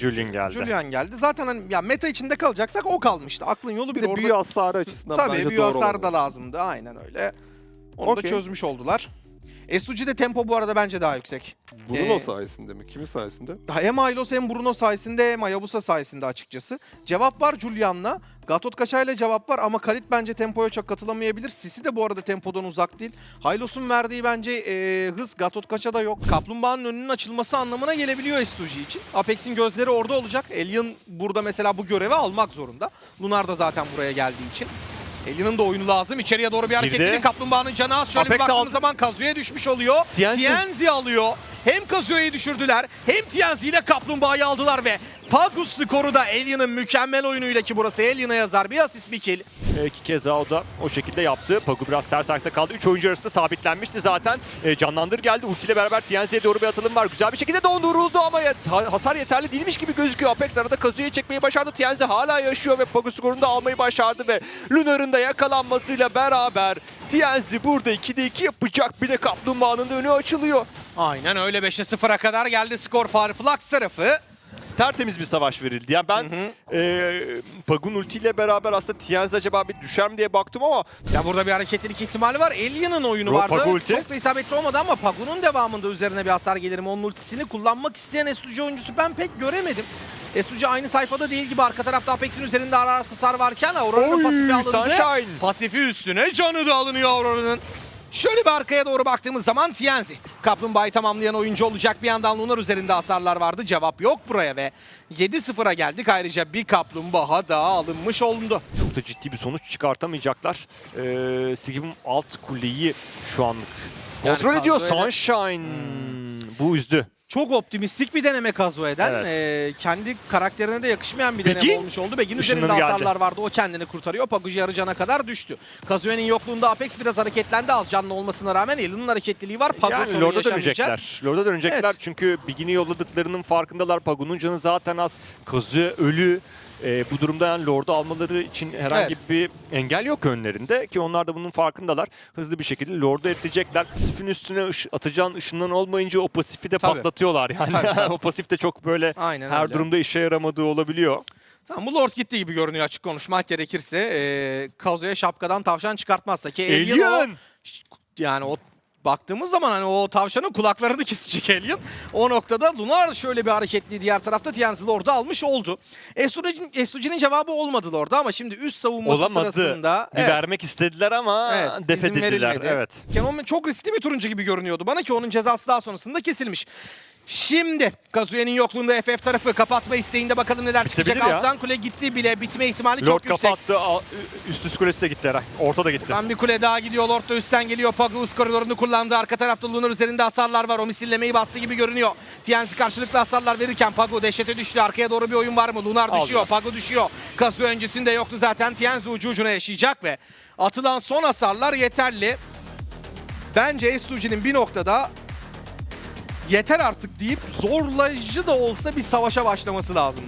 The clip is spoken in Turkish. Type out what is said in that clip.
Julian geldi. Julian geldi. Zaten hani ya meta içinde kalacaksak o kalmıştı. Aklın yolu bir Bir de orada. büyü hasarı açısından Tabii bence büyü doğru hasar olan. da lazımdı. Aynen öyle. Onu Okey. da çözmüş oldular. S2G'de tempo bu arada bence daha yüksek. Bruno Ee, sayesinde mi? Kimin sayesinde? Hem Aylos hem Bruno sayesinde hem Hayabusa sayesinde açıkçası. Cevap var Julian'la. Gatot Kaçay'la cevap var ama Kalit bence tempoya çok katılamayabilir. Sisi de bu arada tempodan uzak değil. Haylos'un verdiği bence e, hız Gatot Kaça'da yok. Kaplumbağanın önünün açılması anlamına gelebiliyor S2G için. Apex'in gözleri orada olacak. Alien burada mesela bu görevi almak zorunda. Lunar da zaten buraya geldiği için. Alien'ın da oyunu lazım. İçeriye doğru bir hareketlilik. Kaplumbağanın canı az. Şöyle bir Apex baktığımız aldı. zaman Kazuya düşmüş oluyor. Tienzi. Tienzi alıyor. Hem Kazuyo'yu düşürdüler hem Tienzi ile Kaplumbağa'yı aldılar ve Pagus skoru da Alien'ın mükemmel oyunuyla ki burası Alien'a yazar. Bir asist bir kill. E, iki kez o da o şekilde yaptı. Pagu biraz ters ayakta kaldı. Üç oyuncu arasında sabitlenmişti zaten. E, canlandır geldi. Ultiyle beraber Tienzi'ye doğru bir atılım var. Güzel bir şekilde donduruldu ama hasar yeterli değilmiş gibi gözüküyor. Apex arada Kazuya çekmeyi başardı. Tienzi hala yaşıyor ve Pagu skorunu da almayı başardı ve Lunar'ın da yakalanmasıyla beraber Tienzi burada 2'de 2 yapacak. Bir de Kaplumbağa'nın da önü açılıyor. Aynen öyle 5'e 0'a kadar geldi skor farı Flux tarafı. tertemiz bir savaş verildi. Yani ben e, Pagun ultiyle beraber aslında Tienzi acaba bir düşer mi diye baktım ama Ya burada bir hareketlilik ihtimali var. Alien'ın oyunu Yo, vardı. Pagu ulti. Çok da isabetli olmadı ama Pagu'nun devamında üzerine bir hasar gelir mi? Onun ultisini kullanmak isteyen Estucu oyuncusu ben pek göremedim. Estucu aynı sayfada değil gibi arka tarafta Apex'in üzerinde ara ara hasar varken Aurora'nın pasifi alındı. Sunshine. Pasifi üstüne canı da alınıyor Aurora'nın. Şöyle bir arkaya doğru baktığımız zaman Tienzi. Kaplumbağayı tamamlayan oyuncu olacak. Bir yandan Lunar üzerinde hasarlar vardı. Cevap yok buraya ve 7-0'a geldik. Ayrıca bir kaplumbağa daha alınmış oldu. çok da ciddi bir sonuç çıkartamayacaklar. Ee, Sigim alt kuleyi şu anlık Yani kontrol ediyor. Kazue'yle- Sunshine bu üzdü. Çok optimistik bir deneme Kazue'den. Evet. Ee, kendi karakterine de yakışmayan bir Begin, deneme olmuş oldu. Begin üzerinde geldi. hasarlar vardı. O kendini kurtarıyor. Paguji yarı cana kadar düştü. Kazue'nin yokluğunda Apex biraz hareketlendi az canlı olmasına rağmen. Elin'in hareketliliği var. Pagu yani Lord'a dönecekler. Lord'a dönecekler Evet. çünkü Bigin'i yolladıklarının farkındalar. Pagu'nun canı zaten az. Kazu ölü. Ee, bu durumda yani Lord'u almaları için herhangi bir engel yok önlerinde ki onlar da bunun farkındalar. Hızlı bir şekilde Lord'u etleyecekler. Pasifin üstüne ış- atacağın ışından olmayınca o pasifi de Tabii. patlatıyorlar. Yani Tabii, tabii. o pasif de çok böyle Aynen her öyle. durumda işe yaramadığı olabiliyor. Tamam bu Lord gitti gibi görünüyor açık konuşmak gerekirse. Ee, Kazuya şapkadan tavşan çıkartmazsa ki Alien, o- Alien! yani o baktığımız zaman hani o tavşanın kulaklarını kesecek Alien. O noktada Lunar şöyle bir hareketli diğer tarafta Tienzi Lord'u almış oldu. Estuji'nin cevabı olmadı Lord'a ama şimdi üst savunması Olamadı. sırasında Bir vermek istediler ama Evet, def edildiler. Evet. Kenon çok riskli bir turuncu gibi görünüyordu bana ki onun cezası daha sonrasında kesilmiş. Şimdi Kazuye'nin yokluğunda FF tarafı kapatma isteğinde bakalım neler çıkacak. Bitebilir ya. Alttan kule gitti bile bitme ihtimali Lord çok yüksek. kapattı. al- Üst üst kulesi de gitti herhalde. Orta da gitti. Ben bir kule daha gidiyor. Lord da üstten geliyor. Pagus koridorunu kullandı. Arka tarafta Lunar üzerinde hasarlar var. O misillemeyi bastı gibi görünüyor. TNC karşılıklı hasarlar verirken Pagu dehşete düştü. Arkaya doğru bir oyun var mı? Lunar düşüyor. Pagu düşüyor. Kasu öncesinde yoktu zaten. TNC ucu ucuna yaşayacak ve atılan son hasarlar yeterli. Bence S2G'nin bir noktada yeter artık deyip zorlayıcı da olsa bir savaşa başlaması lazım.